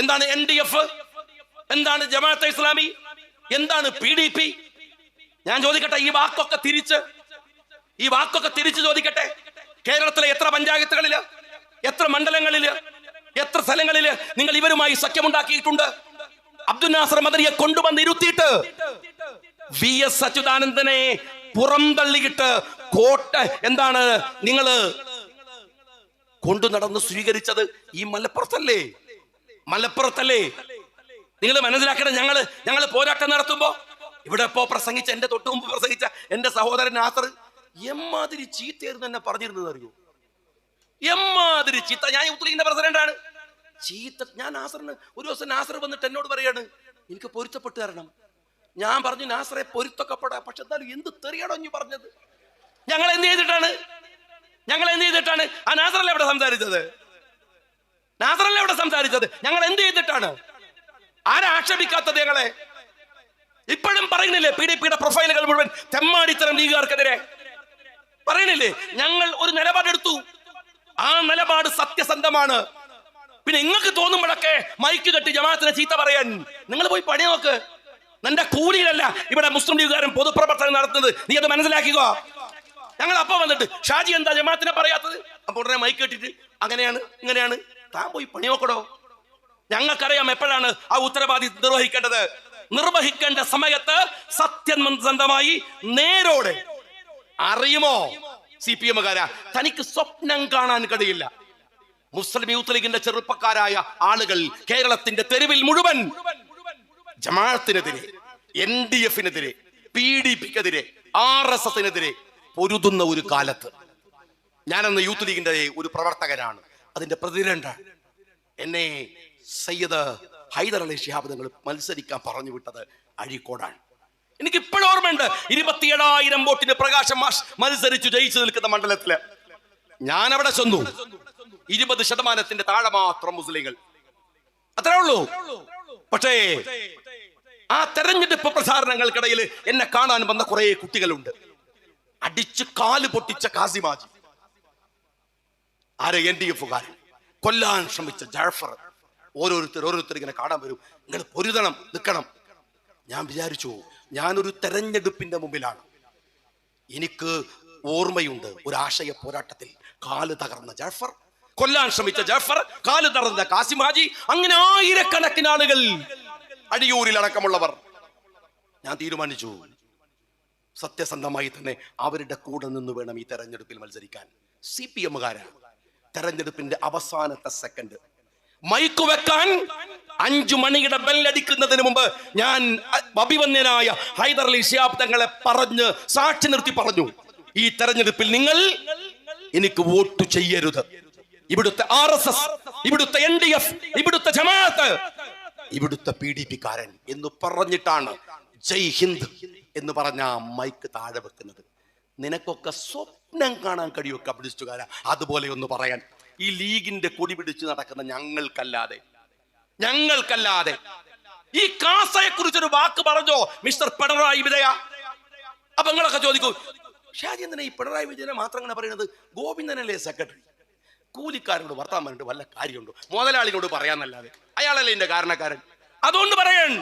എന്താണ് N D F എന്താണ് ജമാഅത്തെ ഇസ്ലാമി? എന്താണ് പി ഡി പി ഞാൻ ചോദിക്കട്ടെ ഈ വാക്കൊക്കെ തിരിച്ച് ഈ വാക്കൊക്കെ തിരിച്ച് ചോദിക്കട്ടെ. കേരളത്തിലെ എത്ര പഞ്ചായത്തുകളിൽ എത്ര മണ്ഡലങ്ങളിൽ എത്ര സ്ഥലങ്ങളിൽ നിങ്ങൾ ഇവരുമായി സഖ്യമുണ്ടാക്കിയിട്ടുണ്ട്? അബ്ദുൽ നാസർ മദനിയെ കൊണ്ടുവന്ന് ഇരുത്തിയിട്ട് വി എസ് അച്യുതാനന്ദനെ പുറംതള്ളിയിട്ട് കോട്ട എന്താണ് നിങ്ങൾ കൊണ്ടു നടന്ന് സ്വീകരിച്ചത് ഈ മലപ്പുറത്തല്ലേ? മലപ്പുറത്തല്ലേ? നിങ്ങൾ മനസ്സിലാക്കണം ഞങ്ങൾ ഞങ്ങൾ പോരാട്ടം നടത്തുമ്പോ ഇവിടെ ഇപ്പോ പ്രസംഗിച്ച എന്റെ തൊട്ടു മുമ്പ് പ്രസംഗിച്ച എന്റെ സഹോദരൻ നാസർ എമ്മാതിരി ചീത്തയായിരുന്നു എന്നെ പറഞ്ഞിരുന്നത് അറിയോ? എമ്മാതിരി ചീത്ത. ഞാൻ യൂത്ത് പ്രസിഡന്റ് ആണ് ചീത്ത. ഞാൻ നാസറിന് ഒരു ദിവസം നാസർ വന്നിട്ട് എന്നോട് പറയാണ് എനിക്ക് പൊരുത്തപ്പെട്ട് തരണം. ഞാൻ പറഞ്ഞു നാസറെ പൊരുത്തക്കപ്പെടാ. പക്ഷെ എന്തായാലും എന്ത് തെറിയാണോ ഞാൻ പറഞ്ഞത്? ഞങ്ങൾ എന്ത് ചെയ്തിട്ടാണ്? ഞങ്ങൾ എന്ത് ചെയ്തിട്ടാണ്? ആ നാസറല്ലേ ഇവിടെ സംസാരിച്ചത്? നാസറല്ലേ ഇവിടെ സംസാരിച്ചത്? ഞങ്ങൾ എന്ത് ചെയ്തിട്ടാണ്? ആരാക്ഷേപിക്കാത്തത് ഞങ്ങളെ? ഇപ്പോഴും പറയുന്നില്ലേ പി ഡി പിയുടെ പ്രൊഫൈലുകൾ മുഴുവൻ തെമ്മാടിത്തരം ലീഗുകാർക്കെതിരെ? പറയുന്നില്ലേ? ഞങ്ങൾ ഒരു നിലപാടെടുത്തു. ആ നിലപാട് സത്യസന്ധമാണ്. പിന്നെ നിങ്ങൾക്ക് തോന്നുമ്പോഴൊക്കെ മൈക്ക് കെട്ടി ജമാഅത്തിനെ ചീത്ത പറയാൻ. നിങ്ങൾ പോയി പണി നോക്ക്. നിന്റെ കൂലിയിലല്ല ഇവിടെ മുസ്ലിം ലീഗുകാരൻ പൊതുപ്രവർത്തനം നടത്തുന്നത്. നീ അത് മനസ്സിലാക്കുക ഞങ്ങൾ അപ്പൊ വന്നിട്ട് ഷാജി എന്താ ജമാഅത്തിനെ പറയാത്തത്? അപ്പൊ ഉടനെ മൈക്ക് കെട്ടിട്ട് അങ്ങനെയാണ് ഇങ്ങനെയാണ്. താൻ പോയി പണി നോക്കടോ ഞങ്ങൾക്കറിയാം എപ്പോഴാണ് ആ ഉത്തരവാദിത്വം നിർവഹിക്കേണ്ടത്. നിർവഹിക്കേണ്ട സമയത്ത് സത്യസന്ധമായി നേരോടെ അറിയുമോ? സി പി എമ്മുകാര തനിക്ക് സ്വപ്നം കാണാൻ കഴിയില്ല. മുസ്ലിം യൂത്ത് ലീഗിന്റെ ചെറുപ്പക്കാരായ ആളുകൾ കേരളത്തിന്റെ തെരുവിൽ മുഴുവൻ ജമാഅത്തിനെതിരെ എൻ ഡി എഫിനെതിരെ പി ഡി പിക്കെതിരെ ആർ എസ് എസിനെതിരെ പൊരുതുന്ന ഒരു കാലത്ത്. ഞാനന്ന് യൂത്ത് ലീഗിന്റെ ഒരു പ്രവർത്തകനാണ്. അതിന്റെ പ്രതിരണ്ട എന്നെ സയ്യദ് ഹൈദർ അലി ഷിഹാബ് നിങ്ങൾ മത്സരിക്കാൻ പറഞ്ഞു വിട്ടത് അഴീക്കോടാണ്. എനിക്ക് ഇപ്പോഴും ഓർമ്മയുണ്ട് ഇരുപത്തിയേഴായിരം വോട്ടിന് പ്രകാശം മത്സരിച്ചു ജയിച്ചു നിൽക്കുന്ന മണ്ഡലത്തിൽ. ഞാൻ അവിടെ ചെന്നു. ഇരുപത് ശതമാനത്തിന്റെ താഴെ മാത്രം മുസ്ലിങ്ങൾ. അത്രേ ഉള്ളൂ. പക്ഷേ ആ തെരഞ്ഞെടുപ്പ് പ്രസാരണങ്ങൾക്കിടയിൽ എന്നെ കാണാൻ വന്ന കുറെ കുട്ടികളുണ്ട്. അടിച്ച് കാൽ പൊട്ടിച്ച കാസിമാജി. ആരെ? എൻ ഡി എഫുകാരൻ. കൊല്ലാൻ ശ്രമിച്ച ജാഫർ. ഓരോരുത്തർ ഓരോരുത്തർ ഇങ്ങനെ കാണാൻ വരും. നിങ്ങൾ പൊരുതണം നിൽക്കണം. ഞാൻ വിചാരിച്ചു ഞാനൊരു തെരഞ്ഞെടുപ്പിന്റെ മുമ്പിലാണ്. എനിക്ക് ഓർമ്മയുണ്ട് ഒരു ആശയ പോരാട്ടത്തിൽ കാൽ തകർന്ന ജാഫർ. കൊല്ലാൻ ശ്രമിച്ച ജാഫർ കാൽ തകർന്ന കാസിമാജി അങ്ങനെ ആയിരക്കണക്കിന് ആളുകൾ അടിയൂരിൽ അടക്കമുള്ളവർ ഞാൻ തീരുമാനിച്ചു സത്യസന്ധമായി തന്നെ അവരുടെ കൂടെ നിന്ന് വേണം ഈ തെരഞ്ഞെടുപ്പിൽ മത്സരിക്കാൻ. സി പി എമ്മുകാരാണ് തെരഞ്ഞെടുപ്പിന്റെ അവസാനത്തെ സെക്കൻഡ് മൈക്ക് വെക്കാൻ അഞ്ചു മണിയുടെ ബെല്ലടിക്കുന്നതിന് മുമ്പ് ഞാൻ അഭിവന്യനായ ഹൈദർ അലി ഷിയാബ് പറഞ്ഞ് സാക്ഷി നിർത്തി പറഞ്ഞു. ഈ തെരഞ്ഞെടുപ്പിൽ നിങ്ങൾ എനിക്ക് വോട്ട് ചെയ്യരുത്. ഇവിടുത്തെ ആർ എസ് എസ് ഇവിടുത്തെ എൻ ഡി എഫ് ഇവിടുത്തെ ജമാഅത്ത് ഇവിടുത്തെ പി ഡി പി കാരൻ എന്ന് പറഞ്ഞിട്ടാണ് ജയ് ഹിന്ദ് എന്ന് പറഞ്ഞ മൈക്ക് താഴെ വെക്കുന്നത്. നിനക്കൊക്കെ സ്വപ്നം കാണാൻ കഴിയുമോ കമ്മ്യൂണിസ്റ്റുകാര അതുപോലെ ഒന്ന് പറയാൻ. ഈ ലീഗിന്റെ കൊടി പിടിച്ച് നടക്കുന്ന ഞങ്ങൾക്കല്ലാതെ ഞങ്ങൾക്കല്ലാതെ ഈ കാസയെ കുറിച്ചൊരു വാക്ക് പറഞ്ഞോ മിസ്റ്റർ പിണറായി വിജയ? അപ്പൊ നിങ്ങളൊക്കെ ചോദിക്കൂ ഷാജി ഈ പിണറായി വിജയനെ മാത്രം അങ്ങനെ പറയുന്നത്? ഗോവിന്ദനല്ലേ സെക്രട്ടറി കൂലിക്കാരനോട് വർത്താൻ പറഞ്ഞിട്ട് വല്ല കാര്യമുണ്ടോ? മുതലാളിനോട് പറയാന്നല്ലാതെ അയാളല്ലേ എന്റെ കാരണക്കാരൻ? അതുകൊണ്ട് പറയാൻ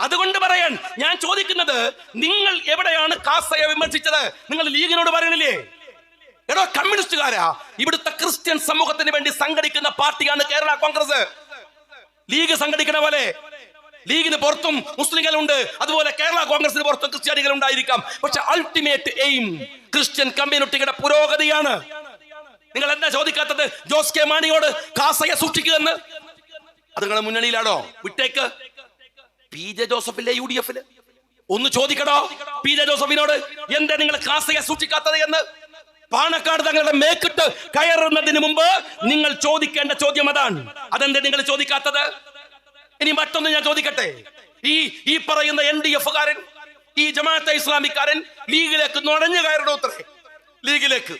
അതുകൊണ്ട് പറയാൻ ഞാൻ ചോദിക്കുന്നത് നിങ്ങൾ എവിടെയാണ് കാസയെ വിമർശിച്ചത്? നിങ്ങൾ ലീഗിനോട് പറയണില്ലേ? എടോ കമ്മ്യൂണിസ്റ്റുകാരാ. ഇവിടുത്തെ ക്രിസ്ത്യൻ സമൂഹത്തിന് വേണ്ടി സംഘടിക്കുന്ന പാർട്ടിയാണ് കേരള കോൺഗ്രസ്. ലീഗ് സംഘടിക്കുന്ന പോലെ. ലീഗിന് പുറത്തും മുസ്ലിങ്ങളുണ്ട്. അതുപോലെ കേരള കോൺഗ്രസിന് പുറത്തും ക്രിസ്ത്യാനികൾ ഉണ്ടായിരിക്കാം. പക്ഷെ അൾട്ടിമേറ്റ് എയിം ക്രിസ്ത്യൻ കമ്മ്യൂണിറ്റിയുടെ പുരോഗതിയാണ്. നിങ്ങൾ എന്താ ചോദിക്കാത്തത്? ജോസ് കെ മാണിയോട് കാസയെ സൂക്ഷിക്കുമെന്ന്? അത് നിങ്ങളുടെ മുന്നണിയിലാണോ? വിട്ടേക്ക്. പി ജെ ജോസഫിലെ യു ഡി എഫിൽ ഒന്ന് ചോദിക്കടോ പി ജെ ജോസഫിനോട് എന്താ നിങ്ങൾ കാസയെ സൂക്ഷിക്കാത്തത് എന്ന്? പാണക്കാട് തങ്ങളുടെ മേക്കിട്ട് കയറുന്നതിന് മുമ്പ് നിങ്ങൾ ചോദിക്കേണ്ട ചോദ്യം അതാണ്. അതെന്താ നിങ്ങൾ ചോദിക്കാത്തത്? ഇനി മറ്റൊന്ന് ഞാൻ ചോദിക്കട്ടെ. ഈ ഈ പറയുന്ന എൻ ഡി എഫുകാരൻ ഈ ജമാഅത്തെ ഇസ്ലാമിക്കാരൻ ലീഗിലേക്ക് നുഴഞ്ഞു കയറണോ അത്രേ? ലീഗിലേക്ക്.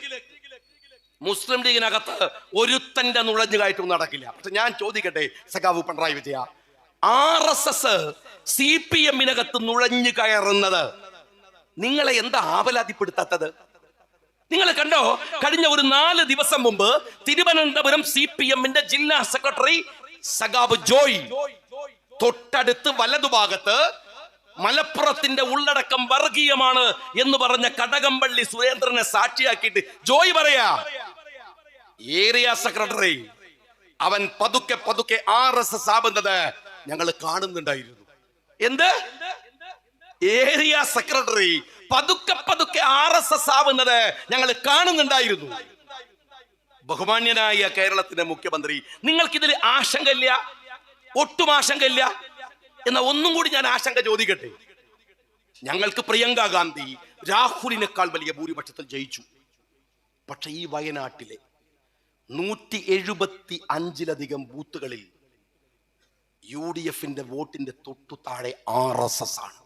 മുസ്ലിം ലീഗിനകത്ത് ഒരുത്തന്റെ നുഴഞ്ഞു കയറ്റവും നടക്കില്ല. പക്ഷെ ഞാൻ ചോദിക്കട്ടെ സഖാവ് Pinarayi Vijaya R S S C P എമ്മിനകത്ത് നുഴഞ്ഞു കയറുന്നത്. നിങ്ങളെ എന്താ ആവലാതിപ്പെടുത്താത്തത്? നിങ്ങൾ കണ്ടോ? കഴിഞ്ഞ ഒരു നാല് ദിവസം മുമ്പ് തിരുവനന്തപുരം സി പി എമ്മിന്റെ ജില്ലാ സെക്രട്ടറി സഖാബ് ജോയ് തൊട്ടടുത്ത് വലതുഭാഗത്ത് മലപ്പുറത്തിന്റെ ഉള്ളടക്കം വർഗീയമാണ് എന്ന് പറഞ്ഞ കടകംപള്ളി സുരേന്ദ്രനെ സാക്ഷിയാക്കിയിട്ട് ജോയ് പറയാ ഏരിയ സെക്രട്ടറി അവൻ പതുക്കെ പതുക്കെ ആർ എസ് എസ് ആവുന്നത് ഞങ്ങൾ കാണുന്നുണ്ടായിരുന്നു. എന്ത്? ഏരിയ സെക്രട്ടറി പതുക്കെ പതുക്കെ ആർ എസ് എസ് ആവുന്നത് ഞങ്ങൾ കാണുന്നുണ്ടായിരുന്നു. ബഹുമാന്യനായ കേരളത്തിന്റെ മുഖ്യമന്ത്രി നിങ്ങൾക്കിതിൽ ആശങ്കയില്ല? ഒട്ടും ആശങ്കയില്ല? എന്ന ഒന്നും കൂടി ഞാൻ ആശങ്ക ചോദിക്കട്ടെ. ഞങ്ങൾക്ക് പ്രിയങ്ക ഗാന്ധി രാഹുലിനേക്കാൾ വലിയ ഭൂരിപക്ഷത്തിൽ ജയിച്ചു. പക്ഷെ ഈ വയനാട്ടിലെ നൂറ്റി എഴുപത്തി അഞ്ചിലധികം ബൂത്തുകളിൽ യു ഡി എഫിന്റെ വോട്ടിന്റെ തൊട്ടു താഴെ ആർ എസ് എസ് ആണ്.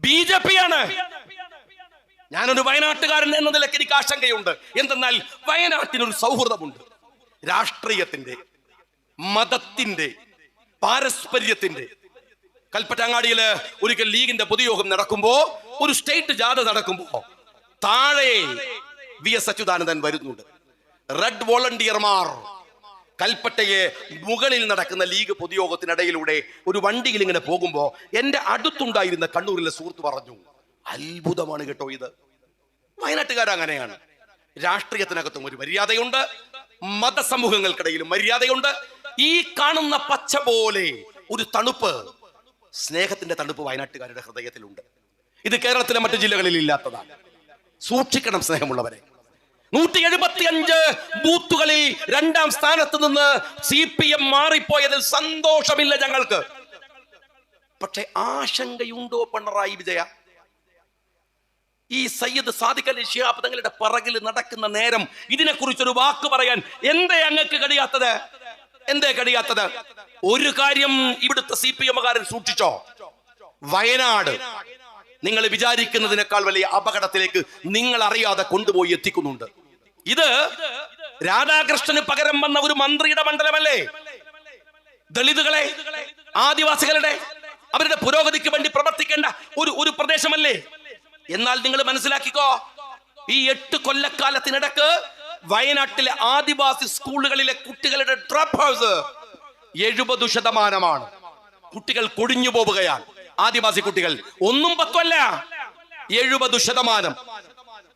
ബി ജെ പി ആണ് ഞാനൊരു വയനാട്ടുകാരൻ എന്ന നിലയ്ക്ക് എനിക്ക് ആശങ്കയുണ്ട്. എന്തെന്നാൽ വയനാട്ടിനൊരു സൗഹൃദമുണ്ട്. രാഷ്ട്രീയത്തിന്റെ മതത്തിന്റെ പാരസ്പര്യത്തിന്റെ. കൽപ്പറ്റങ്ങാടിയിൽ ഒരിക്കൽ ലീഗിന്റെ പൊതുയോഗം നടക്കുമ്പോ ഒരു സ്റ്റേറ്റ് ജാഥ നടക്കുമ്പോ താഴെ വി എസ് അച്യുതാനന്ദൻ വരുന്നുണ്ട്. റെഡ് വോളണ്ടിയർമാർ കൽപ്പറ്റയെ മുകളിൽ നടക്കുന്ന ലീഗ് പൊതുയോഗത്തിനിടയിലൂടെ ഒരു വണ്ടിയിൽ ഇങ്ങനെ പോകുമ്പോൾ എന്റെ അടുത്തുണ്ടായിരുന്ന കണ്ണൂരിലെ സുഹൃത്ത് പറഞ്ഞു അത്ഭുതമാണ് കേട്ടോ ഇത്. വയനാട്ടുകാർ അങ്ങനെയാണ്. രാഷ്ട്രീയത്തിനകത്തും ഒരു മര്യാദയുണ്ട് മതസമൂഹങ്ങൾക്കിടയിലും മര്യാദയുണ്ട്. ഈ കാണുന്ന പച്ച പോലെ ഒരു തണുപ്പ് സ്നേഹത്തിന്റെ തണുപ്പ് വയനാട്ടുകാരുടെ ഹൃദയത്തിലുണ്ട്. ഇത് കേരളത്തിലെ മറ്റു ജില്ലകളിൽ ഇല്ലാത്തതാണ്. സൂക്ഷിക്കണം സ്നേഹമുള്ളവരെ. നൂറ്റി എഴുപത്തി അഞ്ച് ബൂത്തുകളിൽ രണ്ടാം സ്ഥാനത്ത് നിന്ന് സി പി എം മാറിപ്പോയതിൽ സന്തോഷമില്ല ഞങ്ങൾക്ക്. പക്ഷെ ആശങ്കയുണ്ടോ പിണറായി വിജയ? ഈ സയ്യിദ് സാദിഖ് അലി ഷിഹാബ് തങ്ങളുടെ പിറകിൽ നടക്കുന്ന നേരം ഇതിനെക്കുറിച്ചൊരു വാക്ക് പറയാൻ എന്തേ അങ്ങക്ക് കഴിയാത്തത്? എന്തേ കഴിയാത്തത്? ഒരു കാര്യം ഇവിടുത്തെ സി പി എമ്മുകാരൻ സൂക്ഷിച്ചോ. വയനാട്. നിങ്ങൾ വിചാരിക്കുന്നതിനേക്കാൾ വലിയ അപകടത്തിലേക്ക് നിങ്ങൾ അറിയാതെ കൊണ്ടുപോയി എത്തിക്കുന്നുണ്ട്. ഇത് രാധാകൃഷ്ണന് പകരം വന്ന ഒരു മന്ത്രിയുടെ മണ്ഡലമല്ലേ? ദളിതുകളെ ആദിവാസികളുടെ അവരുടെ പുരോഗതിക്ക് വേണ്ടി പ്രവർത്തിക്കേണ്ട ഒരു ഒരു പ്രദേശമല്ലേ? എന്നാൽ നിങ്ങൾ മനസ്സിലാക്കിക്കോ ഈ എട്ട് കൊല്ലക്കാലത്തിനിടക്ക് വയനാട്ടിലെ ആദിവാസി സ്കൂളുകളിലെ കുട്ടികളുടെ ഡ്രോപ്പ് ഹൗസ് എഴുപത് ശതമാനമാണ്. കുട്ടികൾ കൊടിഞ്ഞു പോവുകയാണ്. ആദിവാസി കുട്ടികൾ ഒന്നും പത്തുമല്ല എഴുപത് ശതമാനം.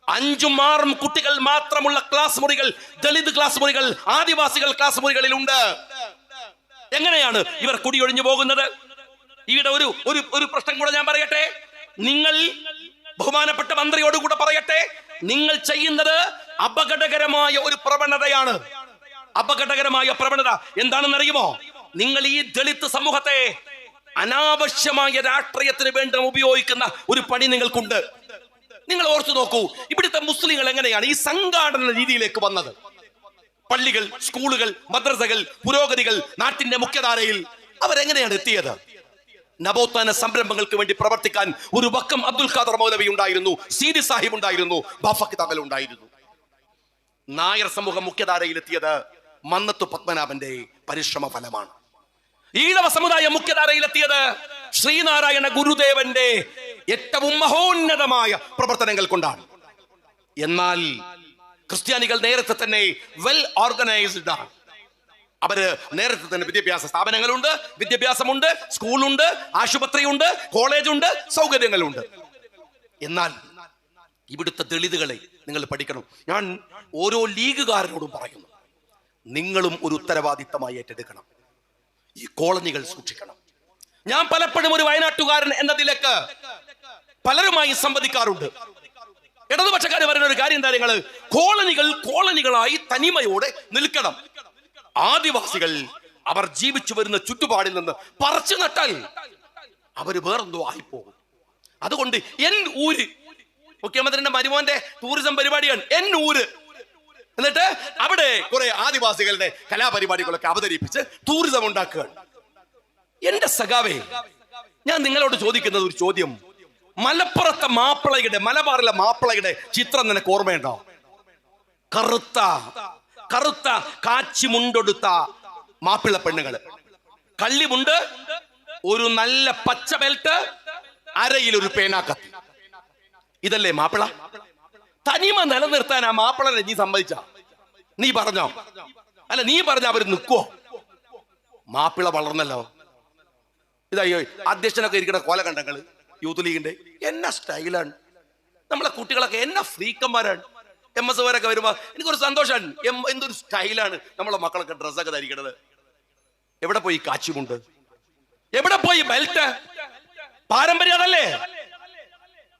അഞ്ചും ആറും കുട്ടികൾ മാത്രമുള്ള ക്ലാസ് മുറികൾ ദളിത് ക്ലാസ് മുറികൾ ആദിവാസികൾ ക്ലാസ് മുറികളിൽ ഉണ്ട് എങ്ങനെയാണ് ഇവർ കുടിയൊഴിഞ്ഞു പോകുന്നത്? ഇവിടെ ഒരു ഒരു ഒരു പ്രശ്നം കൂടെ ഞാൻ പറയട്ടെ. നിങ്ങൾ ബഹുമാനപ്പെട്ട മന്ത്രിയോട് കൂടെ പറയട്ടെ. നിങ്ങൾ ചെയ്യുന്നത് അപകടകരമായ ഒരു പ്രവണതയാണ്. അപകടകരമായ പ്രവണത എന്താണെന്ന് അറിയുമോ നിങ്ങൾ ഈ ദളിത് സമൂഹത്തെ അനാവശ്യമായ രാഷ്ട്രീയത്തിന് വേണ്ടി ഉപയോഗിക്കുന്ന ഒരു പണി നിങ്ങൾക്കുണ്ട്. നിങ്ങൾ ഓർത്തു നോക്കൂ ഇവിടുത്തെ മുസ്ലിങ്ങൾ എങ്ങനെയാണ് ഈ സംഘാടന രീതിയിലേക്ക് വന്നത്? പള്ളികൾ സ്കൂളുകൾ മദ്രസകൾ പുരോഗതികൾ നാട്ടിന്റെ മുഖ്യധാരയിൽ അവരെങ്ങനെയാണ് എത്തിയത്? നവോത്ഥാന സംരംഭങ്ങൾക്ക് വേണ്ടി പ്രവർത്തിക്കാൻ ഒരു വക്കം അബ്ദുൽ ഖാദർ മൗലവി ഉണ്ടായിരുന്നു സീരി സാഹിബ് ഉണ്ടായിരുന്നു ബാഫക് തകൽ ഉണ്ടായിരുന്നു. നായർ സമൂഹം മുഖ്യധാരയിൽ എത്തിയത് മന്നത്തു പത്മനാഭന്റെ പരിശ്രമ ഫലമാണ് ഈഴവ സമുദായ മുഖ്യധാരയിലെത്തിയത് ശ്രീനാരായണ ഗുരുദേവന്റെ ഏറ്റവും മഹോന്നതമായ പ്രവർത്തനങ്ങൾ കൊണ്ടാണ്. എന്നാൽ ക്രിസ്ത്യാനികൾ നേരത്തെ തന്നെ വെൽ ഓർഗനൈസ്ഡ് ആണ്. അവർ നേരത്തെ തന്നെ വിദ്യാഭ്യാസ സ്ഥാപനങ്ങളുണ്ട് വിദ്യാഭ്യാസമുണ്ട് സ്കൂളുണ്ട് ആശുപത്രിയുണ്ട് കോളേജുണ്ട് സൗകര്യങ്ങളുണ്ട്. എന്നാൽ ഇവിടുത്തെ ദളിതുകളെ നിങ്ങൾ പഠിക്കണം. ഞാൻ ഓരോ ലീഗുകാരനോടും പറയുന്നു നിങ്ങളും ഒരു ഉത്തരവാദിത്തമായി ഏറ്റെടുക്കണം. ഈ കോളനികൾ സൂക്ഷിക്കണം. ഞാൻ പലപ്പോഴും ഒരു വയനാട്ടുകാരൻ എന്ന നിലയ്ക്ക് പലരുമായി സംവദിക്കാറുണ്ട്. ഇടതുപക്ഷക്കാർ പറയുന്ന ഒരു കാര്യം എന്താ നിങ്ങൾ കോളനികൾ കോളനികളായി തനിമയോടെ നിൽക്കണം. ആദിവാസികൾ അവർ ജീവിച്ചു വരുന്ന ചുറ്റുപാടിൽ നിന്ന് പറിച്ചു നട്ടാൽ അവർ വേറെന്തോ ആയിപ്പോകും. അതുകൊണ്ട് എൻ ഊര് മുഖ്യമന്ത്രിന്റെ മരുമോന്റെ ടൂറിസം പരിപാടിയാണ് എൻ ഊര്. എന്നിട്ട് അവിടെ കുറെ ആദിവാസികളുടെ കലാപരിപാടികളൊക്കെ അവതരിപ്പിച്ച് ടൂറിസം ഉണ്ടാക്കുകയാണ്. എന്റെ സഖാവേ ഞാൻ നിങ്ങളോട് ചോദിക്കുന്നത് ഒരു ചോദ്യം. മലപ്പുറത്തെ മാപ്പിളയുടെ മലബാറിലെ മാപ്പിളയുടെ ചിത്രം നിനക്ക് ഓർമ്മയുണ്ടോ? കറുത്ത കറുത്ത കാച്ചി മുണ്ടൊടുത്ത മാപ്പിള പെണ്ണുങ്ങൾ. കള്ളിമുണ്ട് ഒരു നല്ല പച്ച ബെൽറ്റ് അരയിൽ ഒരു പേനാക്കത്തി. ഇതല്ലേ മാപ്പിള? തനിമ നിലനിർത്താൻ ആ മാപ്പിളനെ നീ സമ്മതിച്ച? നീ പറഞ്ഞോ? അല്ല നീ പറഞ്ഞ അവർ നിൽക്കുവോ മാപ്പിള വളർന്നല്ലോ. ഇതയ്യോ അധ്യക്ഷനൊക്കെ ഇരിക്കുന്ന കോല കണ്ടങ്ങൾ യൂത്ത് ലീഗിന്റെ എന്ന സ്റ്റൈലാണ്. നമ്മളെ കുട്ടികളൊക്കെ എന്ന ഫ്രീക്കന്മാരാണ്. എം എസ് വരൊക്കെ വരുമ്പോ എനിക്കൊരു സന്തോഷമാണ് എം എന്തൊരു സ്റ്റൈലാണ് നമ്മളെ മക്കളൊക്കെ ഡ്രസ്സൊക്കെ ധരിക്കണത്. എവിടെ പോയി കാച്ചുമുണ്ട്? എവിടെ പോയി ബെൽറ്റ്? പാരമ്പര്യം അതല്ലേ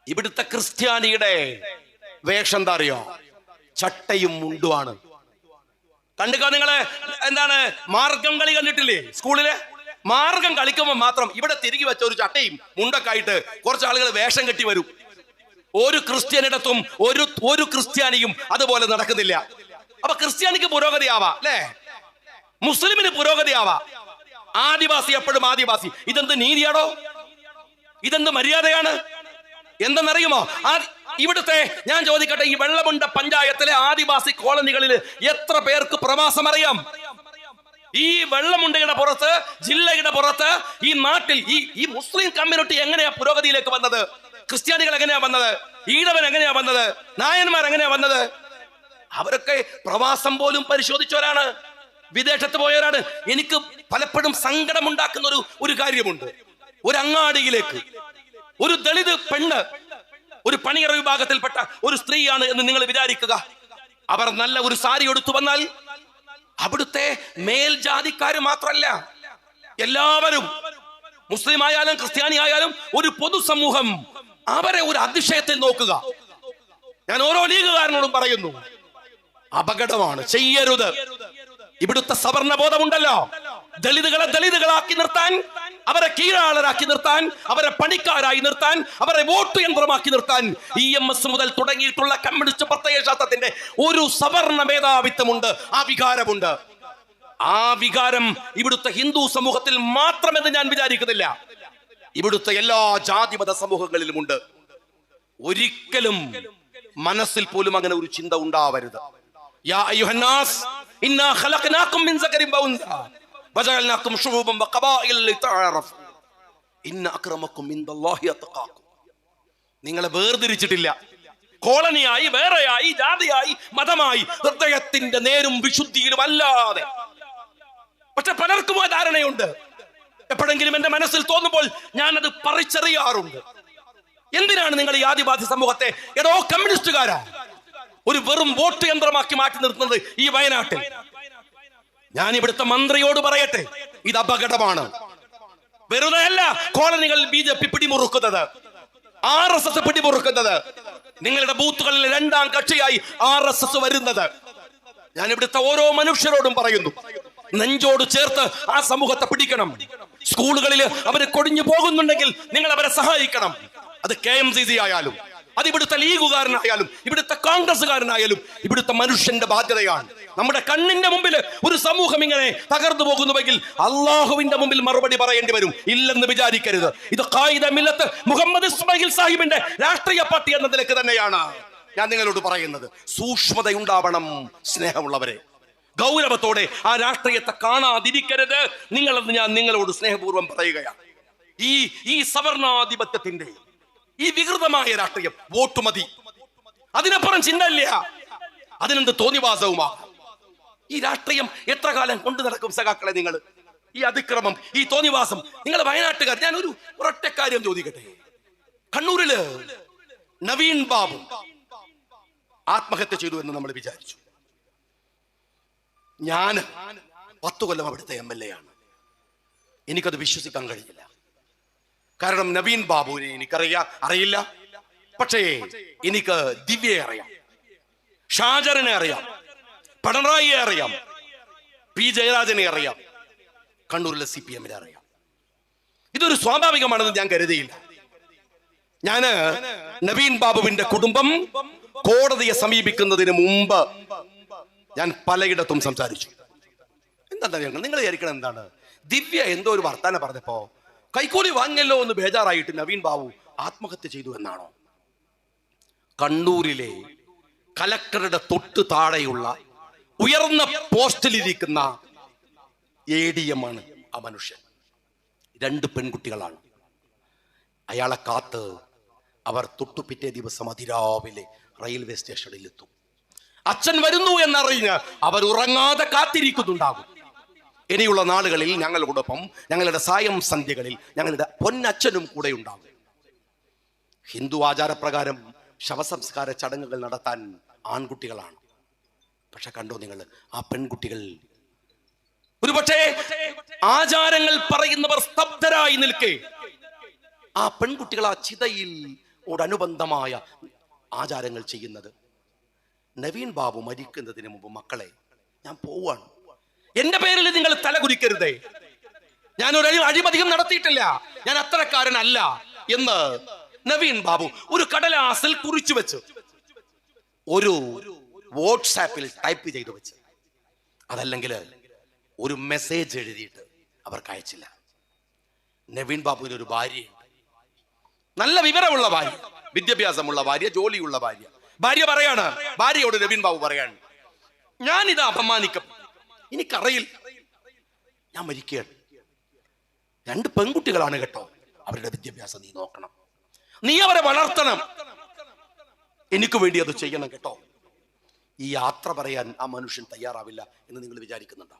ഇവിടുത്തെ ക്രിസ്ത്യാനിയുടെ വേഷം എന്താ അറിയോ? ചട്ടയും മുണ്ടുമാണ്. കണ്ടിക്കോ നിങ്ങൾ? എന്താണ്? മാർഗം കളി കണ്ടിട്ടില്ലേ സ്കൂളിൽ? മാർഗം കളിക്കുമ്പോൾ മാത്രം ഇവിടെ തിരികെ വെച്ച ഒരു ചട്ടയും മുണ്ടൊക്കെ ആയിട്ട് കുറച്ച് ആളുകൾ വേഷം കെട്ടി വരും. ഒരു ക്രിസ്ത്യാനിടത്തും ഒരു ഒരു ക്രിസ്ത്യാനിയും അതുപോലെ നടക്കുന്നില്ല. അപ്പൊ ക്രിസ്ത്യാനിക്ക് പുരോഗതിയാവാ അല്ലേ? മുസ്ലിമിന് പുരോഗതിയാവാ ആദിവാസി എപ്പോഴും ആദിവാസി. ഇതെന്ത് നീതിയാണോ ഇതെന്ത് മര്യാദയാണ്? എന്തെന്നറിയുമോ? ഇവിടുത്തെ ഞാൻ ചോദിക്കട്ടെ ഈ വെള്ളമുണ്ട പഞ്ചായത്തിലെ ആദിവാസി കോളനികളിൽ എത്ര പേർക്ക് പ്രവാസം അറിയാം ഈ വെള്ളമുണ്ടയുടെ പുറത്ത് ജില്ലയുടെ പുറത്ത് ഈ നാട്ടിൽ ഈ ഈ മുസ്ലിം കമ്മ്യൂണിറ്റി എങ്ങനെയാ പുരോഗതിയിലേക്ക് വന്നത്? ക്രിസ്ത്യാനികൾ എങ്ങനെയാ വന്നത്? ഈഴവൻ എങ്ങനെയാ വന്നത്? നായന്മാർ എങ്ങനെയാ വന്നത്? അവരൊക്കെ പ്രവാസം പോലും പരിശോധിച്ചവരാണ്. വിദേശത്ത് പോയവരാണ്. എനിക്ക് പലപ്പോഴും സങ്കടമുണ്ടാക്കുന്ന ഒരു ഒരു കാര്യമുണ്ട്. ഒരു അങ്ങാടിയിലേക്ക്. ഒരു ദളിത് പെണ്ണ് ഒരു പണിയറ വിഭാഗത്തിൽപ്പെട്ട ഒരു സ്ത്രീയാണ് എന്ന് നിങ്ങൾ വിചാരിക്കുക. അവർ നല്ല ഒരു സാരി എടുത്തു വന്നാൽ അവിടുത്തെ മേൽജാതിക്കാര് മാത്രല്ല എല്ലാവരും മുസ്ലിം ആയാലും ക്രിസ്ത്യാനി ആയാലും ഒരു പൊതുസമൂഹം അവരെ ഒരു അതിശയത്തിൽ നോക്കുക. ഞാൻ ഓരോ ലീഗുകാരനോടും പറയുന്നു അപകടമാണ് ചെയ്യരുത്. ഇവിടുത്തെ സവർണ ബോധമുണ്ടല്ലോ ദളിതുകളെ ദളിതുകളാക്കി നിർത്താൻ അവരെ കീഴാളരാക്കി നിർത്താൻ അവരെ പണിക്കാരായി നിർത്താൻ അവരെ വോട്ട് യന്ത്രമാക്കി നിർത്താൻ ഇ എം എസ് മുതൽ തുടങ്ങിയിട്ടുള്ള കമ്മ്യൂണിസ്റ്റ് പ്രത്യയശാസ്ത്രത്തിന്റെ ഒരു സവർണ മേധാവിത്വമുണ്ട് ആ വികാരമുണ്ട്. ആ വികാരം ഇവിടുത്തെ ഹിന്ദു സമൂഹത്തിൽ മാത്രമെന്ന് ഞാൻ വിചാരിക്കുന്നില്ല. ഇവിടുത്തെ എല്ലാ ജാതിമത സമൂഹങ്ങളിലുമുണ്ട്. ഒരിക്കലും മനസ്സിൽ പോലും അങ്ങനെ ഒരു ചിന്ത ഉണ്ടാവരുത്. യാ ഇന്നാ ഖലഖനാകും മിൻ സകരിൻ വഉൻസ വജഅൽനാകും شعوبا وقبائل لتعارفوا. ഇന്ന അക്രമക്കും ഇൻദല്ലാഹി അത്ഖാക്കും നിങ്ങളെ വേർതിരിച്ചിട്ടില്ല. കോളനിയായി വേറെയായി ജാതിയായി മതമായി ഹൃദയത്തിന്റെ നേരും വിശുദ്ധിയിലും അല്ലാതെ. പക്ഷെ പലർക്കും ആ ധാരണയുണ്ട്. എപ്പോഴെങ്കിലും എന്റെ മനസ്സിൽ തോന്നുമ്പോൾ ഞാൻ അത് പറിച്ചറിയാറുണ്ട്. എന്തിനാണ് നിങ്ങൾ ഈ ആദിവാസി സമൂഹത്തെ? ഏതോ കമ്മ്യൂണിസ്റ്റുകാരാ. ഒരു വെറും വോട്ട് യന്ത്രമാക്കി മാറ്റി നിർത്തുന്നത് ഈ വയനാട്ടിൽ. ഞാൻ ഇവിടുത്തെ മന്ത്രിയോട് പറയട്ടെ. ഇത് അപകടമാണ്. വെറുതെ അല്ല കോളനികളിൽ ബി ജെ പി പിടിമുറുക്കുന്നത്. ആർ എസ് എസ് പിടിമുറുക്കുന്നത്. നിങ്ങളുടെ ബൂത്തുകളിൽ രണ്ടാം കക്ഷിയായി ആർ എസ് എസ് വരുന്നത്. ഞാൻ ഇവിടുത്തെ ഓരോ മനുഷ്യരോടും പറയുന്നു നെഞ്ചോട് ചേർത്ത് ആ സമൂഹത്തെ പിടിക്കണം. സ്കൂളുകളിൽ അവർ കൊടിഞ്ഞു പോകുന്നുണ്ടെങ്കിൽ നിങ്ങൾ അവരെ സഹായിക്കണം. അത് കെ എം സി സി ആയാലും അത് ഇവിടുത്തെ ലീഗുകാരനായാലും ഇവിടുത്തെ കോൺഗ്രസ്സുകാരനായാലും ഇവിടുത്തെ മനുഷ്യന്റെ ബാധ്യതയാണ്. നമ്മുടെ കണ്ണിന്റെ മുമ്പിൽ ഒരു സമൂഹം ഇങ്ങനെ തകർന്നു പോകുന്നുവെങ്കിൽ അള്ളാഹുവിന്റെ മുമ്പിൽ മറുപടി പറയേണ്ടി വരും. ഇല്ലെന്ന് വിചാരിക്കരുത്. ഇത് കായിക മില്ലത്ത് മുഹമ്മദ് ഇസ്മായിൽ സാഹിബിന്റെ രാഷ്ട്രീയ പാർട്ടി എന്ന നിലയ്ക്ക് തന്നെയാണ് ഞാൻ നിങ്ങളോട് പറയുന്നത്. സൂക്ഷ്മതയുണ്ടാവണം സ്നേഹമുള്ളവരെ. ഗൗരവത്തോടെ ആ രാഷ്ട്രീയത്തെ കാണാതിരിക്കരുത്. നിങ്ങളെന്ന് ഞാൻ നിങ്ങളോട് സ്നേഹപൂർവം പറയുകയാണ്. ഈ ഈ സവർണാധിപത്യത്തിന്റെ ഈ വികൃതമായ രാഷ്ട്രീയം വോട്ട് മതി അതിനപ്പുറം ചിന്തയില്ല. അതിനെന്ത് തോന്നിവാസവുമാകാം ഈ രാഷ്ട്രീയം എത്ര കാലം കൊണ്ടു നടക്കും സഖാക്കളെ നിങ്ങൾ? ഈ അതിക്രമം ഈ തോന്നിവാസം. നിങ്ങൾ വയനാട്ടുകാർ ഞാൻ ഒരു ഒരൊറ്റ കാര്യം ചോദിക്കട്ടെ? കണ്ണൂരിൽ നവീൻ ബാബു ആത്മഹത്യ ചെയ്തു എന്ന് നമ്മൾ വിചാരിച്ചു. ഞാൻ പത്തു കൊല്ലം അവിടുത്തെ എം എൽ എ ആണ്. എനിക്കത് വിശ്വസിക്കാൻ കഴിയില്ല. കാരണം നവീൻ ബാബുവിനെ എനിക്കറിയാ അറിയില്ല. പക്ഷേ എനിക്ക് ദിവ്യയെ അറിയാം. ഷാജറിനെ അറിയാം. പിണറായിയെ അറിയാം. പി ജയരാജനെ അറിയാം. കണ്ണൂരിലെ സി പി എമ്മിനെ അറിയാം. ഇതൊരു സ്വാഭാവികമാണെന്ന് ഞാൻ കരുതിയില്ല. ഞാൻ നവീൻ ബാബുവിന്റെ കുടുംബം കോടതിയെ സമീപിക്കുന്നതിന് മുമ്പ് ഞാൻ പലയിടത്തും സംസാരിച്ചു. എന്താ നിങ്ങൾ വിചാരിക്കണം എന്താണ്? ദിവ്യ എന്തോ ഒരു വർത്താനം പറഞ്ഞപ്പോ കൈക്കൂലി വാങ്ങല്ലോ എന്ന് ബേജാറായിട്ട് നവീൻ ബാബു ആത്മഹത്യ ചെയ്തു എന്നാണോ? കണ്ണൂരിലെ കലക്ടറുടെ തൊട്ട് താഴെയുള്ള ഉയർന്ന പോസ്റ്റിലിരിക്കുന്ന എ ഡി എം ആണ് ആ മനുഷ്യൻ. രണ്ട് പെൺകുട്ടികളാണ്. അയാളെ കാത്ത് അവർ തൊട്ടു പിറ്റേ ദിവസം അതിരാവിലെ റെയിൽവേ സ്റ്റേഷനിൽ എത്തും അച്ഛൻ വരുന്നു എന്നറിഞ്ഞ് അവർ ഉറങ്ങാതെ കാത്തിരിക്കുന്നുണ്ടാകും. ഇനിയുള്ള നാളുകളിൽ ഞങ്ങളോടൊപ്പം ഞങ്ങളുടെ സായം സന്ധ്യകളിൽ ഞങ്ങളുടെ പൊന്നച്ഛനും കൂടെ ഉണ്ടാകും. ഹിന്ദു ആചാരപ്രകാരം ശവസംസ്കാര ചടങ്ങുകൾ നടത്താൻ ആൺകുട്ടികളാണ്. പക്ഷെ കണ്ടോ നിങ്ങൾ ആ പെൺകുട്ടികൾ. ഒരു പക്ഷേ ആചാരങ്ങൾ പറയുന്നവർ സ്തബ്ധരായി നിൽക്കെ. ആ പെൺകുട്ടികൾ ആ ചിതയിൽ ഓടനുബന്ധമായ ആചാരങ്ങൾ ചെയ്യുന്നത്. നവീൻ ബാബു മരിക്കുന്നതിന് മുമ്പ് മക്കളെ ഞാൻ പോവാണ്. എന്റെ പേരിൽ നിങ്ങൾ തലകുരിക്കരുതേ ഞാൻ ഒരു അഴിമതികം നടത്തിയിട്ടില്ല. ഞാൻ അത്രക്കാരനല്ല എന്ന് നവീൻ ബാബു ഒരു കടലാസിൽ കുറിച്ചു വെച്ചു. ഒരു വാട്സാപ്പിൽ ടൈപ്പ് ചെയ്ത് വെച്ച്. അതല്ലെങ്കിൽ ഒരു മെസ്സേജ് എഴുതിയിട്ട് അവർക്ക് അയച്ചില്ല. നവീൻ ബാബുവിന് ഒരു ഭാര്യയുണ്ട്. നല്ല വിവരമുള്ള ഭാര്യ വിദ്യാഭ്യാസമുള്ള ഭാര്യ ജോലിയുള്ള ഭാര്യ. ഭാര്യ പറയാണ് ഭാര്യയോട് നവീൻ ബാബു പറയാണ് ഞാനിത് അപമാനിക്കും എനിക്കറിയില്ല. ഞാൻ മരിക്കുകയാണ്. രണ്ട് പെൺകുട്ടികളാണ് കേട്ടോ അവരുടെ വിദ്യാഭ്യാസം നീ നോക്കണം. നീ അവരെ വളർത്തണം. എനിക്ക് വേണ്ടി അത് ചെയ്യണം കേട്ടോ. ഈ യാത്ര പറയാൻ ആ മനുഷ്യൻ തയ്യാറാവില്ല എന്ന് നിങ്ങൾ വിചാരിക്കുന്നുണ്ടോ?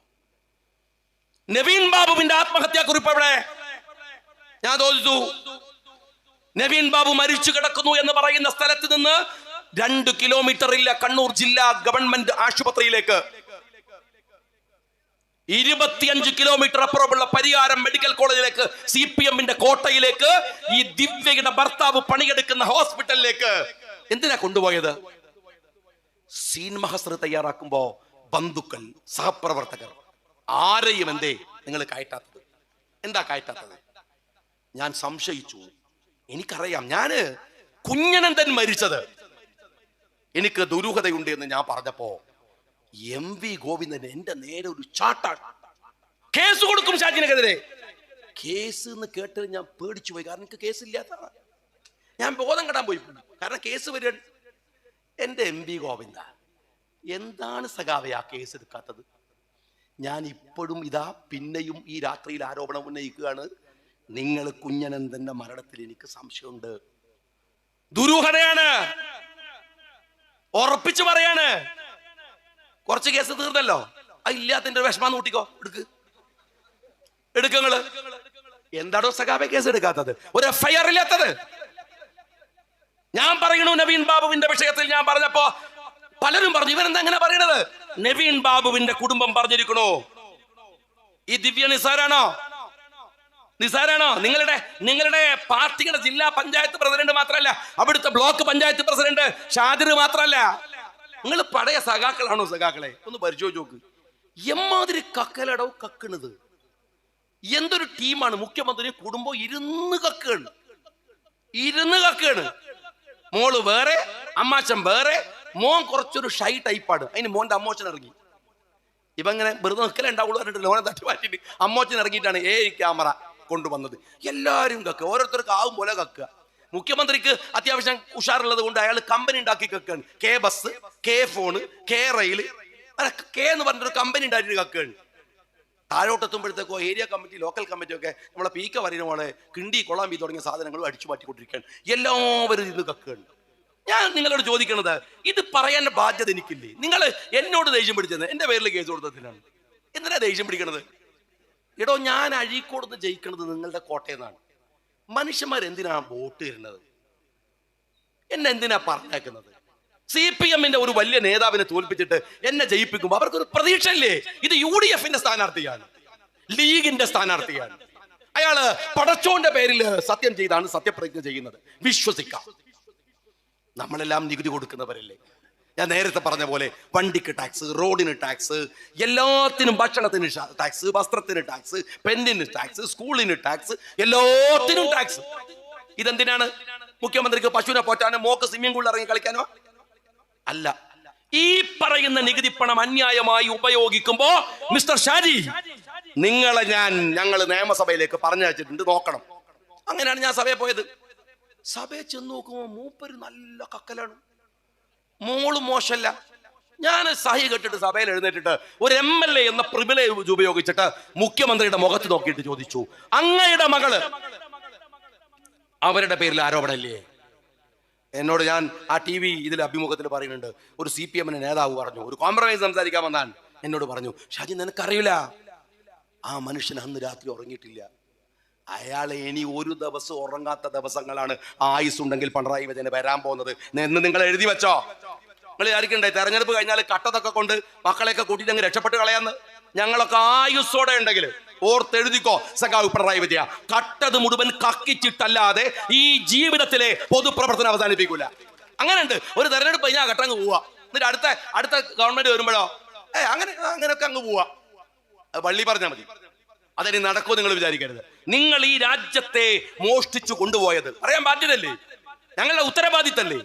നവീൻ ബാബുവിന്റെ ആത്മഹത്യാ കുറിപ്പ് എവിടെ? ഞാൻ തോന്നിച്ചു നവീൻ ബാബു മരിച്ചു കിടക്കുന്നു എന്ന് പറയുന്ന സ്ഥലത്ത് നിന്ന് രണ്ട് കിലോമീറ്റർ ഇല്ല കണ്ണൂർ ജില്ലാ ഗവൺമെന്റ് ആശുപത്രിയിലേക്ക്. ഇരുപത്തിയഞ്ച് കിലോമീറ്റർ അപ്പുറമുള്ള പരിയാരം മെഡിക്കൽ കോളേജിലേക്ക് സി പി എമ്മിന്റെ കോട്ടയിലേക്ക് ഈ ദിവ്യയുടെ ഭർത്താവ് പണിയെടുക്കുന്ന ഹോസ്പിറ്റലിലേക്ക്. എന്തിനാ കൊണ്ടുപോയത്? സീൻ മഹസർ തയ്യാറാക്കുമ്പോ ബന്ധുക്കൾ സഹപ്രവർത്തകർ ആരെയും എന്തേ നിങ്ങൾ കയറ്റാത്തത്? എന്താ കയറ്റാത്തത്? ഞാൻ സംശയിച്ചു. എനിക്കറിയാം. ഞാൻ കുഞ്ഞനന്ദൻ മരിച്ചത്. എനിക്ക് ദുരൂഹതയുണ്ട് എന്ന് ഞാൻ പറഞ്ഞപ്പോ എം വി ഗോവിന്ദൻ എന്റെ നേരെ ഒരു ചാട്ടാണ്. കേസ് കൊടുക്കും ഷാജിനെതിരെ. കേസ് എന്ന് കേട്ട് ഞാൻ പേടിച്ചു പോയി കാരണം എനിക്ക് കേസ് കേസില്ലാത്തതാണ്. ഞാൻ ബോധം കെടാൻ പോയി. കാരണം കേസ് വരിക എന്റെ എം വി ഗോവിന്ദ എന്താണ് സഖാവെ ആ കേസ് എടുക്കാത്തത്? ഞാൻ ഇപ്പോഴും ഇതാ പിന്നെയും ഈ രാത്രിയിൽ ആരോപണം ഉന്നയിക്കുകയാണ്. നിങ്ങൾ കുഞ്ഞനന്ദന്റെ മരണത്തിൽ എനിക്ക് സംശയമുണ്ട്. ദുരൂഹതയാണ്. ഉറപ്പിച്ചു പറയാണ്. കുറച്ച് കേസ് തീർന്നല്ലോ. ആ ഇല്ലാത്തതിന്റെ വിഷമം കൂട്ടിക്കോ എടുക്ക്. എടുക്കങ്ങൾ എന്താണോ സഖാബെ കേസ് എടുക്കാത്തത്? ഒരു എഫ്ഐആർ ഇല്ലാത്തത്? ഞാൻ പറയണു നവീൻ ബാബുവിന്റെ വിഷയത്തിൽ ഞാൻ പറഞ്ഞപ്പോ പലരും പറഞ്ഞു ഇവരെന്താ എങ്ങനെ പറയണത്? നവീൻ ബാബുവിന്റെ കുടുംബം പറഞ്ഞിരിക്കണു. ഈ ദിവ്യ നിസാരാണോ? നിസാരാണോ? നിങ്ങളുടെ നിങ്ങളുടെ പാർട്ടിയുടെ ജില്ലാ പഞ്ചായത്ത് പ്രസിഡന്റ് മാത്രമല്ല അവിടുത്തെ ബ്ലോക്ക് പഞ്ചായത്ത് പ്രസിഡന്റ് ഷാദിർ മാത്രമല്ല നിങ്ങൾ പഴയ സഖാക്കളാണോ സഖാക്കളെ? ഒന്ന് പരിശോധിച്ച് നോക്ക്. എമ്മാതിരി കക്കലടവ് കക്കണത്. എന്തൊരു ടീമാണ് മുഖ്യമന്ത്രി കുടുംബം ഇരുന്ന് കക്കാണ്. ഇരുന്ന് കക്കാണ്. മോൾ വേറെ അമ്മാച്ചൻ വേറെ. മോൻ കുറച്ചൊരു ഷൈ ടൈപ്പാണ് അതിന് മോന്റെ അമ്മോച്ചൻ ഇറങ്ങി. ഇവങ്ങനെ ഇങ്ങനെ വെറുതെ നിൽക്കലേ ഉണ്ടാവുള്ളൂ പറഞ്ഞിട്ട് ലോനെ തട്ടി മാറ്റിയിട്ട് അമ്മോച്ചൻ ഇറങ്ങിയിട്ടാണ് ഏ ക്യാമറ കൊണ്ടുവന്നത്. എല്ലാവരും കക്കുക ഓരോരുത്തർക്ക് ആവും പോലെ കക്കുക മുഖ്യമന്ത്രിക്ക് അത്യാവശ്യം ഉഷാറുള്ളത് കൊണ്ട് അയാൾ കമ്പനി ഉണ്ടാക്കി കക്കുകയാണ് K bus K phone K rail K എന്ന് പറഞ്ഞൊരു കമ്പനി ഉണ്ടാക്കിയിട്ട് കക്കുകയാണ് താഴോട്ടെത്തുമ്പോഴത്തേക്കോ ഏരിയ കമ്മിറ്റി ലോക്കൽ കമ്മിറ്റിയൊക്കെ നമ്മളെ പീക്ക പറയുന്ന പോലെ കിണ്ടി കൊളാമ്പി തുടങ്ങിയ സാധനങ്ങളും അടിച്ചു മാറ്റിക്കൊണ്ടിരിക്കുകയാണ്. എല്ലാവരും ഇരുന്ന് കക്കുകയുണ്ട് ഞാൻ നിങ്ങളോട് ചോദിക്കണത് ഇത് പറയാൻ ബാധ്യത എനിക്കില്ലേ? നിങ്ങൾ എന്നോട് ദേഷ്യം പിടിച്ചത് എന്റെ പേരിൽ കേസ് കൊടുത്തതിനാണ്. എന്തിനാ ദേഷ്യം പിടിക്കണത്? എടോ ഞാൻ അഴീക്കോടുന്ന് ജയിക്കണത് നിങ്ങളുടെ കോട്ടയെന്നാണ്. മനുഷ്യന്മാർ എന്തിനാണ് വോട്ട് തരുന്നത്? എന്നെ എന്തിനാ പറഞ്ഞേക്കുന്നത്? സി പി എമ്മിന്റെ ഒരു വലിയ നേതാവിനെ തോൽപ്പിച്ചിട്ട് എന്നെ ജയിപ്പിക്കുമ്പോൾ അവർക്കൊരു പ്രതീക്ഷയില്ലേ? ഇത് യു ഡി എഫിന്റെ സ്ഥാനാർത്ഥിയാണ്. ലീഗിന്റെ സ്ഥാനാർത്ഥിയാണ്. അയാൾ പടച്ചോന്റെ പേരിൽ സത്യം ചെയ്താണ് സത്യപ്രതിജ്ഞ ചെയ്യുന്നത്. വിശ്വസിക്കാം. നമ്മളെല്ലാം നികുതി കൊടുക്കുന്നവരല്ലേ? ഞാൻ നേരത്തെ പറഞ്ഞ പോലെ വണ്ടിക്ക് ടാക്സ് റോഡിന് ടാക്സ് എല്ലാത്തിനും ഭക്ഷണത്തിന് ടാക്സ് വസ്ത്രത്തിന് ടാക്സ് പെന്നിന് ടാക്സ് സ്കൂളിന് ടാക്സ് എല്ലാത്തിനും ടാക്സ്. ഇതെന്തിനാണ്? മുഖ്യമന്ത്രിക്ക് പശുവിനെ പോറ്റാനോ മോക്ക് സ്വിമ്മിംഗ് പൂളിൽ ഇറങ്ങി കളിക്കാനോ? അല്ല. ഈ പറയുന്ന നികുതി പണം അന്യായമായി ഉപയോഗിക്കുമ്പോ മിസ്റ്റർ ഷാജി നിങ്ങളെ ഞാൻ ഞങ്ങൾ നിയമസഭയിലേക്ക് പറഞ്ഞയച്ചിട്ടുണ്ട് നോക്കണം. അങ്ങനെയാണ് ഞാൻ സഭയിൽ പോയത്. സഭയിൽ ചെന്ന് നോക്കുമ്പോ മൂപ്പര് നല്ല കക്കലാണ്. മോൾ മോശമല്ല ഞാൻ സഹി കെട്ടിട്ട് സഭയിൽ എഴുന്നേറ്റിട്ട് ഒരു എം എൽ എ എന്ന പ്രിവിലേജ് ഉപയോഗിച്ചിട്ട് മുഖ്യമന്ത്രിയുടെ മുഖത്ത് നോക്കിയിട്ട് ചോദിച്ചു അങ്ങയുടെ മകൾ അവരുടെ പേരിൽ ആരോപണമില്ലേ? എന്നോട് ഞാൻ ആ ടി വി ഇതിൽ അഭിമുഖത്തിൽ പറയുന്നുണ്ട്. ഒരു സി പി എമ്മിന്റെ നേതാവ് പറഞ്ഞു. ഒരു കോംപ്രമൈസ് സംസാരിക്കാൻ വന്നാൽ എന്നോട് പറഞ്ഞു. ഷാജി നിനക്കറിയില്ല? ആ മനുഷ്യൻ അന്ന് രാത്രി ഉറങ്ങിയിട്ടില്ല. അയാൾ ഇനി ഒരു ദിവസം ഉറങ്ങാത്ത ദിവസങ്ങളാണ് ആയുസ് ഉണ്ടെങ്കിൽ പിണറായി വിജയന് വരാൻ പോകുന്നത്. എന്ന് നിങ്ങൾ എഴുതി വെച്ചോ. നിങ്ങൾ ആയിരിക്കണ്ടേ തെരഞ്ഞെടുപ്പ് കഴിഞ്ഞാൽ കട്ടതൊക്കെ കൊണ്ട് മക്കളെയൊക്കെ കൂട്ടിയിട്ട് അങ്ങ് രക്ഷപ്പെട്ട് കളയാന്ന്? ഞങ്ങളൊക്കെ ആയുസ്സോടെ ഉണ്ടെങ്കിൽ ഓർത്തെഴുതിക്കോ സഖാവ് പിണറായി വിജയ കട്ടത് മുഴുവൻ കക്കിച്ചിട്ടല്ലാതെ ഈ ജീവിതത്തിലെ പൊതുപ്രവർത്തനം അവസാനിപ്പിക്കൂല. അങ്ങനെയുണ്ട്. ഒരു തെരഞ്ഞെടുപ്പ് കഴിഞ്ഞാൽ ആ കട്ടങ്ങ് പോവാ എന്നിട്ട് അടുത്ത അടുത്ത ഗവൺമെന്റ് വരുമ്പോഴോ ഏ അങ്ങനെ അങ്ങനെയൊക്കെ അങ്ങ് പോവാ വള്ളി പറഞ്ഞാൽ മതി. അതിന് നടക്കുമോ നിങ്ങൾ വിചാരിക്കരുത്. നിങ്ങൾ ഈ രാജ്യത്തെ മോഷ്ടിച്ചു കൊണ്ടുപോയത്. പറയാൻ ബാധ്യതല്ലേ ഞങ്ങളുടെ ഉത്തരവാദിത്തല്ലേ?